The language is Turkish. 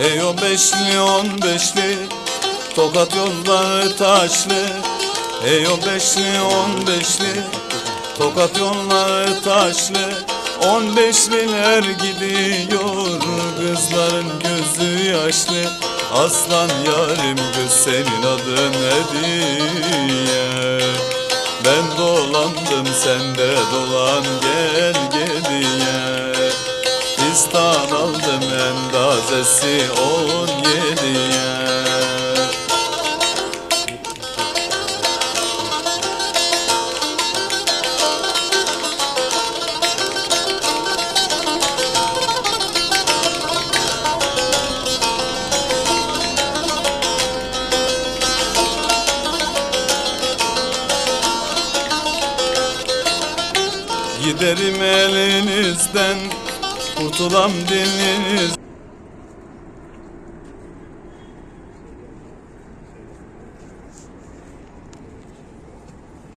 Ey o beşli on beşli Tokat yolları taşlı. Ey o beşli on beşli Tokat yolları taşlı. On beşliler gidiyor Kızların gözü yaşlı. Aslan yarim göz senin adın hediye Ben dolandım sen de dolan gel geriye Fistan aldım endazesi on yediye Giderim elinizden Kurtulam dilinizden